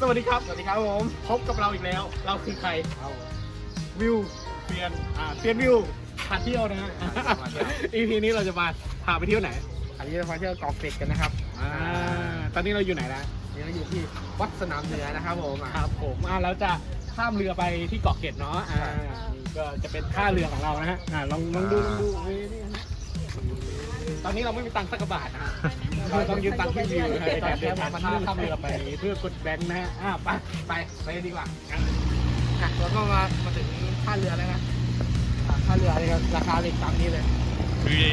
สวัสดีครับ สวัสดีครับผม พบกับเราอีกแล้ว เราคือใคร เอาวิวเซียน อ่าเซียนวิวพาเที่ยวนะฮะพาเที่ยว EP นี้เราจะมาพาไปเที่ยวไหน อันนี้เรามาเที่ยวเกาะเป็ดกันนะครับอ่า ตอนนี้เราอยู่ไหนแล้วนี่เราอยู่ที่วัดสนามเหนือนะครับผมอะครับผมอ่าเราจะข้ามเรือไปที่เกาะเกร็ดเนาะ อ่าใช่นี่ก็จะเป็นท่าเรือของเรานะฮะ อ่า ลองลองดูลองดูเฮ้ยนี่นะ ตอนนี้เราไม่มีตังค์สักกระบาทนะฮะเราต้องยืมตังค์พี่วิวนะฮะในการเดินทางข้ามข้ามเรือไปเพื่อกดแบงค์นะฮะอ่าไปไปไปดีกว่าอะแล้วก็มามาถึงท่าเรือแล้วนะอะท่าเรือนี่ครับราคาเหล็กตามนี้เลยคือ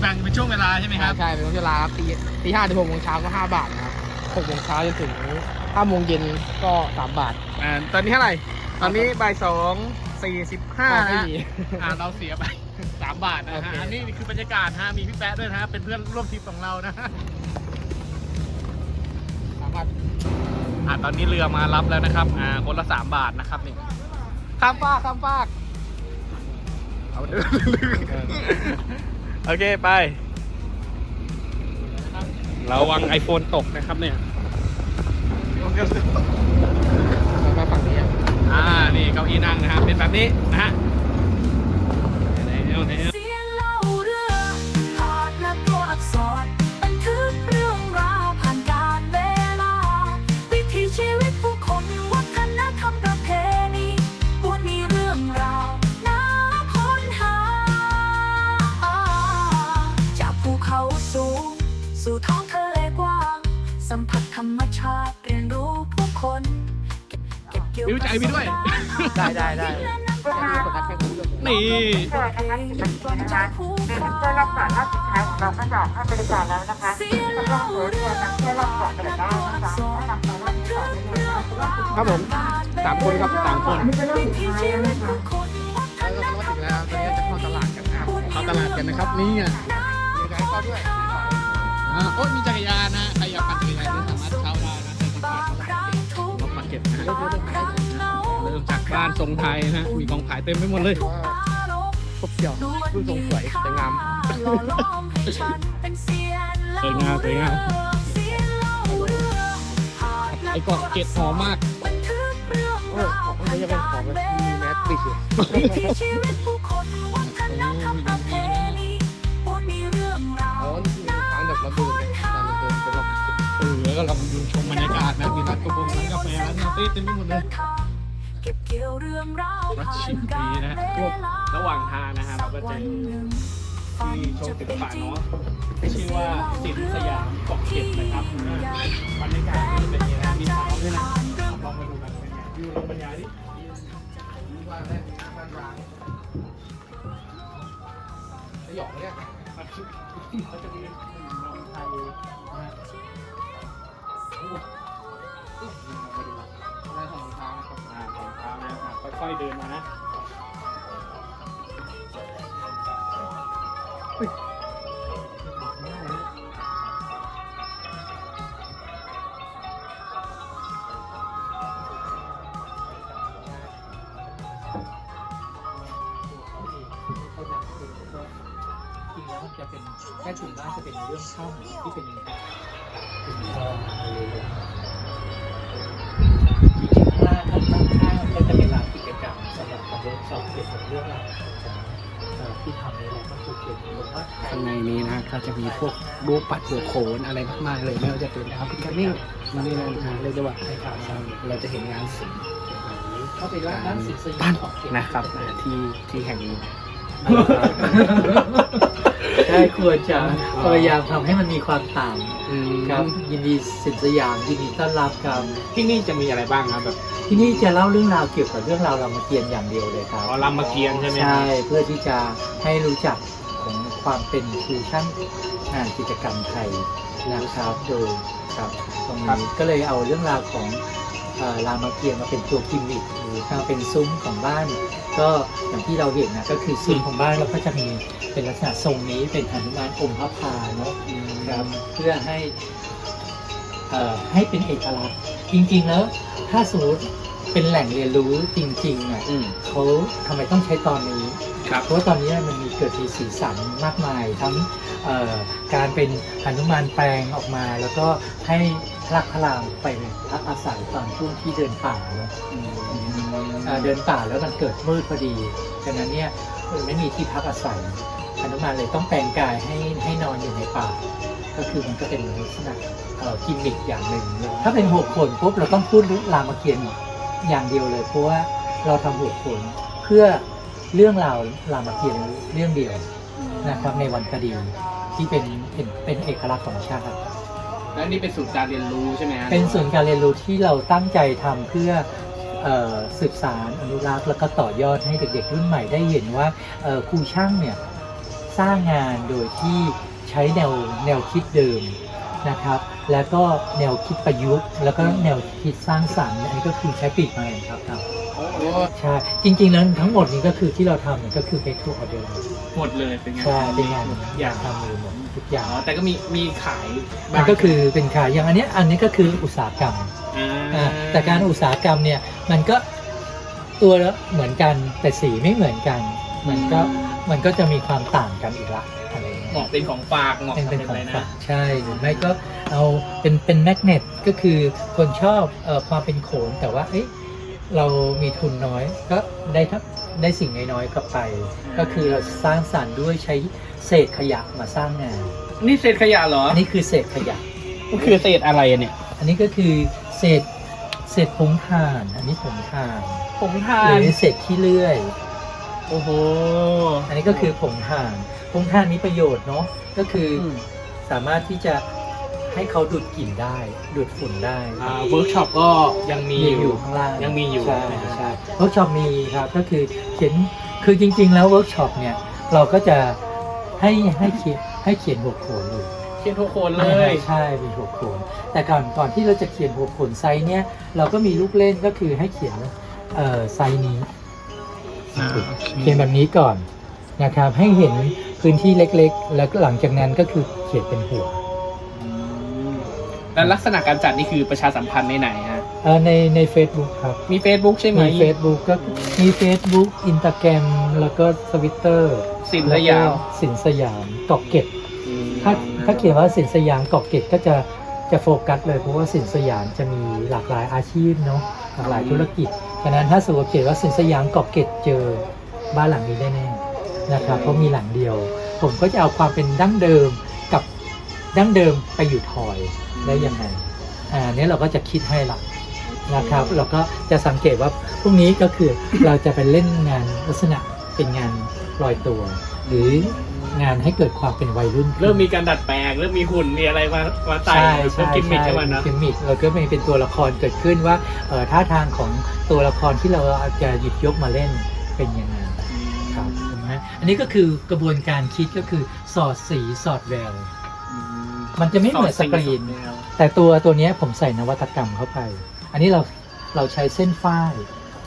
แบ่งเป็นช่วงเวลาใช่ไหมครับใช่เป็นช่วงเวลาครับตีตีห้าถึงหกโมงเช้าก็ห้าบาทนะครับหกโมงเช้าจนถึงห้าโมงเย็นก็สามบาทอ่าตอนนี้เท่าไหร่ตอนนี้บ่ายสองสี่สิบห้าไม่นะมีอ่าเราเสียไป สามบาทนะโอฮะเค อันนี้คือบรรยากาศฮะ มีพี่แป๊ะด้วยนะฮะ เป็นเพื่อนร่วมทริปของเรานะฮะสามบาทอ่าตอนนี้เรือมารับแล้วนะครับ อ่า คนละสามบาทนะครับนี่ข้ามฟากข้ามฟากเอาเดินโอเค ไป ระวังไอโฟนตกนะครับเนี่ยแล้วก็ฝั่งนี้อะอ่า นี่เก้าอี้นั่งนะฮะ เป็นแบบนี้นะฮะไหนๆเอาไหนๆเสียงเล่าเรื่องผ่านและตัวอักษรบันทึกเรื่องราวผ่านการเวลา วิถีชีวิตผู้คนวัฒนธรรมประเพณีบวนมีเรื่องราวน่าค้นหา จากภูเขาสูง สู่ท้องทะเลกว้าง สัมผัสธรรมชาติเรียนรู้ผู้คน เก็บเก็บเกี่ยววิวใจพี่ด้วย ได้ได้ได้แค่นี้กดนัดแค่นี้เลยนี่เปิดนะคะสิบนาทีนะคะเพื่อรักาหน้าสุดท้ายของเราก็จะให้บริการแล้วนะคะสำหรับตัวเรือนั้นแค่รับก่อนก็ได้นะคะแนะนำไปว่าที่สองได้เลยนะคะครับผมสามคนครับสามคนวิถีชีวิตผู้คนแล้วก็มาถึงแล้วตอนนี้จะเข้าตลาดกันนะครับเข้าตลาดกันนะครับนี่อะมีการเข้าด้วยอ่าโอ้ยมีจักรยานนะใครอยากปั่นจักรยานก็สามารถเข้าได้นะใช้บัตรบางครั้งทุกรถมาเก็บนะฮะบางครั้งเหงาเริ่มจากบ้านทรงไทยนะมีกองขายเต็มไปหมดเลย ครบเสี่ยวรูปทรงสวยแต่งาม หล่อล้อมให้ฉันเป็นเสียนเล่าสวยงามสวยงาม เสียนเล่าเรื่องผ่านและไอ้เกาะเกร็ดหอมมาก บันทึกเรื่องโอ้ยราวของไม่ใช่เป็นของแบบมีแมสติดอยู่วิถีชีวิตผู้คนวัฒนธรรมประเพณีบนมีเรื่องราวอ๋อนี่คือทางแบบเราเดินกันเราเดินเป็นรอบ เออแล้วก็เราดูชมบรรยากาศนะมีร้านกระบงร้านกาแฟร้านคาเฟ่เต็มไปหมดเลย เก็บเกี่ยวเรื่องราวรัชผ่าชินมกาดีรนะ เวลาระหว่างทางนะฮะเราก็เจวัอนหนึ่งที่โชว์ศิลปะเนาะชื่อว่าสินสยามเกาะเกร็ดนะครับอ่าบรรยากาศก็จะเป็นอย่างนี้นะมีสาวด้วยนะลองมาดูกันเป็นไงวิวลองบรรยายดิว่าแม่บ้านร้างสยองเนี่ยมันคือเขาจะมีหนึ่งนองไทยนะฮะ ค่อยๆเดินมานะจริงแล้วมันจะเป็นแค่ถุนบ้านจะเป็นเรื่องช่องที่เป็นถุนทองอะไรเลย การเวิร์กช็อปเกี่ยวกับเรื่องราวของที่ทำในเราก็คือเกี่ยวกับว่าข้างในนี้นะก็จะมีพวกรูปปัดหัวโขนอะไรมากมายเลยไม่ว่าจะเป็นอาพิกาเน่มานี่นะอ่าเรียกได้ว่าเราจะเห็นงานศิลป์เข้าไปด้านศิลป์ปั้นมของเก็บนะครับที่ที่แห่งนี้ ใช่ควรจะพยายามทำให้มันมีความต่างอืมครับยินดีสินสยามยินดีต้อนรับครับที่นี่จะมีอะไรบ้างครับแบบที่นี่จะเล่าเรื่องราวเกี่ยวกับเรื่องราวรามเกียรติ์อย่างเดียวเลยครับ อ๋อรามเกียรติ์ใช่ไหมครับ ใช่เพื่อที่จะให้รู้จักของความเป็นฟิวชั่นงานกิจกรรมไทยนะครับโดยครับตรงนี้ก็เลยเอาเรื่องราวของเอ่อรามเกียรติ์มาเป็นตัวกิมมิคหรือมาเป็นซุ้มของบ้าน ก็อย่างที่เราเห็นนะก็คือซุ้มของบ้านเราก็จะมีเป็นลักษณะทรงนี้เป็นหนุมานอมพระพาเนาะครับเพื่อให้เอ่อให้เป็นเอกลักษณ์จริง ๆ แล้ว ถ้าสมมติเป็นแหล่งเรียนรู้จริงๆอะอืมเขาทำไมต้องใช้ตอนนี้ครับเพราะว่าตอนนี้มันมีเกิดมีสีสันมากมาย ทั้งเอ่อการเป็นหนุมานแปลงออกมา แล้วก็ให้ท ลักพลามไปพักอาศัยตอนช่วงที่เดินป่าเนาะอ่าเดินป่าแล้วมันเกิดมืดพอดีฉะนั้นเนี่ยมันไม่มีที่พักอาศัยอนุมานเลยต้องแปลงกายให้ให้นอนอยู่ในป่า ก็คือมันก็เป็นลักษณะเอ่อกิมมิคอย่างหนึ่ง ถ้าเป็นหัวโขนปุ๊บเราต้องพูดรามเกียรติ์อย่างเดียวเลย เพราะว่าเราทำหัวโขนเพื่อเรื่องราวรามเกียรติ์เรื่องเดียวนะครับในวันคดีที่เป็นเป็นเป็นเอกลักษณ์ของชาติ แล้วนี่เป็นสูตรการเรียนรู้ใช่ไหมฮะเป็นส่วนย์การเรียนรู้ที่เราตั้งใจทำเพื่อเอ่อสืบสารอนุรักษ์แล้วก็ต่อยอดให้เด็กๆ รุ่นใหม่ได้เห็นว่าเอ่อครูช่างเนี่ยสร้างงานโดยที่ใช้แนวแนวคิดเดิมนะครับ แล้วก็แนวคิดประยุกต์ แล้วก็แนวคิดสร้างสรรค์อันนี้ก็คือใช้ปีกแมลงครับครับ ใช่จริง ๆ แล้วทั้งหมดนี้ก็คือที่เราทำเนี่ยก็คือ make to order หมดเลยเป็นไงใช่เป็นงานอย่างทำมือหมดทุกอย่าง อ๋อแต่ก็มีมีขายมันก็คือเป็นขายอย่างอันเนี้ยอันนี้ก็คืออุตสาหกรรมอ่าอ่าแต่การอุตสาหกรรมเนี่ยมันก็ตัวละเหมือนกันแต่สีไม่เหมือนกัน มันก็มันก็จะมีความต่างกันอีกละอะไรอย่างเงี้ย เหมาะเป็นของฝากเหมาะเป็นกับเป็นเป็นขอะอไรงฝานะกใช่หรือไม่ก็เอาเป็นเป็นแมกเนตก็คือคนชอบเอ่อความเป็นโขนแต่ว่าเอ๊ะ เรามีทุนน้อยก็ได้ทักได้สิ่งน้อยๆกลับไป ก็คือเราสร้างสรรค์ด้วยใช้เศษขยะมาสร้างงาน นี่เศษขยะเหรออันนี้คือเศษขยะ มันคือเศษอะไรอะเนี่ยอันนี้ก็คือเศษเศษผงถ่าน อันนี้ผงถ่านผงทาหนรือเศษขี้เลื่อย โอ้โหอันนี้ก็คือผงถ่านผงถ่านมีประโยชน์เนาะก็คืออมสามารถที่จะ ให้เขาดูดกลิ่นได้ ดูดฝุ่นได้อ่าเวิร์กช็อปก็ยังมีมีออยู่ยู่ข้างล่างยังมีอยู่ใช่นะฮะใช่เวิร์กช็อปมีครับก็คือเขียนคือจริง ๆ แล้วเวิร์กช็อปเนี่ยเราก็จะให้ให้เขียนให้เขียนหัวโขนเลยเขียนทุกคนเลยใช่มีหัวโขนแต่ก่อนก่อนที่เราจะเขียนหัวโขนไซส์เนี่ยเราก็มีลูกเล่นก็คือให้เขียนเอ่อไซส์นี้อ่าเขียนแบบนี้ก่อนนะครับให้เห็นพื้นที่เล็กๆ แล้วก็หลังจากนั้นก็คือเขียนเป็นหัว แล้วลักษณะการจัดนี่คือประชาสัมพันธ์ในไหนฮะเอ่อในใน Facebook ครับ มี Facebook ใช่ไหมมี Facebook ก็มี Facebook Instagram แล้วก็ทวิตเตอร์สินสยามสินสยามเกาะเกร็ดถ้าถ้าเขียนว่าสินสยามเกาะเกร็ดก็จะจะโฟกัสเลยเพราะว่าสินสยามจะมีหลากหลายอาชีพเนาะหลากหลายธุรกิจฉะนั้นถ้าสมมติเขียนว่าสินสยามเกาะเกร็ดเจอบ้านหลังนี้แน่ๆนะครับเพราะมีหลังเดียว ผมก็จะเอาความเป็นดั้งเดิมกับดั้งเดิมไปอยู่ทอย ได้ยังไงอ่าเนี้ยเราก็จะคิดให้ละนะครับเราก็จะสังเกตว่าพรุ่งนี้ก็คือเราจะไปเล่นงานลักษณะเป็นงานลอยตัว หรืองานให้เกิดความเป็นวัยรุ่นขึ้นเริ่มมีการดัดแปลงเริ่มมีหุ่นมีอะไรมามาใส่ใช่เพิ่มใช่กิมมิคใช่ให้มันนะกิมมิคเราก็มีเป็นตัวละครเกิดขึ้นว่าเอ่อท่าทางของตัวละครที่เราจะหยิบยกมาเล่นเป็นยังไงครับเห็นไหมอันนี้ก็คือกระบวนการคิดก็คือสอดสีสอดแวว มันจะไม่เหมือนสกรีน แต่ตัวตัวเนี้ยผมใส่นวัตกรรมเข้าไป อันนี้เราเราใช้เส้นฝ้าย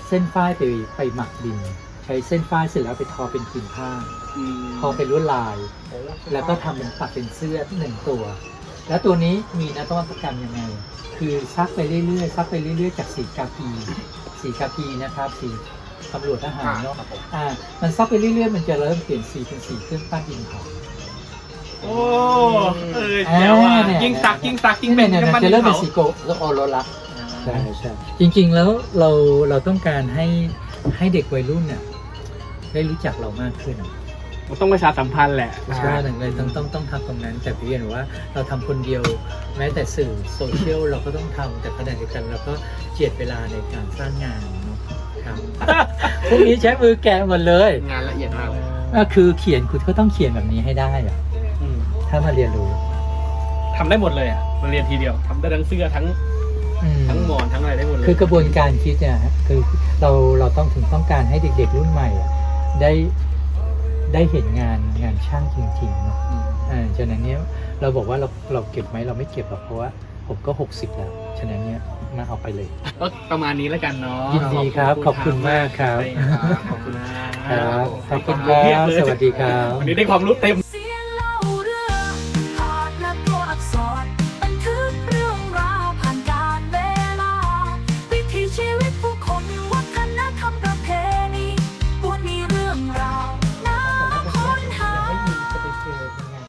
เส้นฝ้ายไปไปหมักดิน ใช้เส้นฝ้ายเสร็จแล้วไปทอเป็นผืนผ้าพอเป็นลวดลาย แล้วก็ทำเป็นปักเป็นเสื้อหนึ่งตัว แล้วตัวนี้มีนวัตกรรมยังไง คือซักไปเรื่อยๆซักไปเรื่อยๆ จากสีกากีสีกากีนะครับสีตำรวจทหารเนาะ อ่า มันซักไปเรื่อยๆ มันจะเริ่มเปลี่ยนสีเป็นสีเครื่องปั้นดินเผา โอ้เออเจ๋วอะอ่าเนี่ยยิ่งซักยิ่งซักยิ่งเป็นเนี่ยน้ำมัมันนจะเริ่มเป็นผาสีโกโอโรละใช่ใช่จริงๆแล้วเราเราต้องการให้ให้เด็กวัยรุ่นเนี่ยได้รู้จักเรามากขึ้นมันต้องประชาสัมพันธ์แหละใช่หนึ่งเลยต้องต้องต้องทำตรงนั้นแต่พี่เรียนว่าเราทำคนเดียวแม้แต่สื่อโซเชียลเราก็ต้องทำแต่ขณะเดียวกันเราก็เจียดเวลาในการสร้างงานเนาะครับพวกนี้ใช้มือแกะหมดเลย งานละเอียดมากเลย ก็คือเขียนคุณก็ต้องเขียนแบบนี้ให้ได้อะอืม ถ้ามาเรียนรู้ ทำได้หมดเลยอะมาเรียนทีเดียวทำได้ทั้งเสื้อทั้งอืม ทั้งหมอนทั้งอะไรได้หมดเลยคือกระบวนการคิดเนี่ยฮะคือเราเราต้องถึงต้องการให้เด็กๆรุ่นใหม่อะได้ได้เห็นงานงานช่างจริงๆเนาะอืมอ่าฉะนั้นเนี้ยเราบอกว่าเราเราเก็บไหมเราไม่เก็บหรอกเพราะว่าผมก็ 60 แล้ว ฉะนั้นเนี้ยมาเอาไปเลย ก็ประมาณนี้แล้วกันเนาะยินดีครับขอบคุณมากครับได้ครับขอบคุณมากครับขอบคุณได้วามครับเพียเลยสวัสดีครับ วันนี้ได้ความรู้เต็ม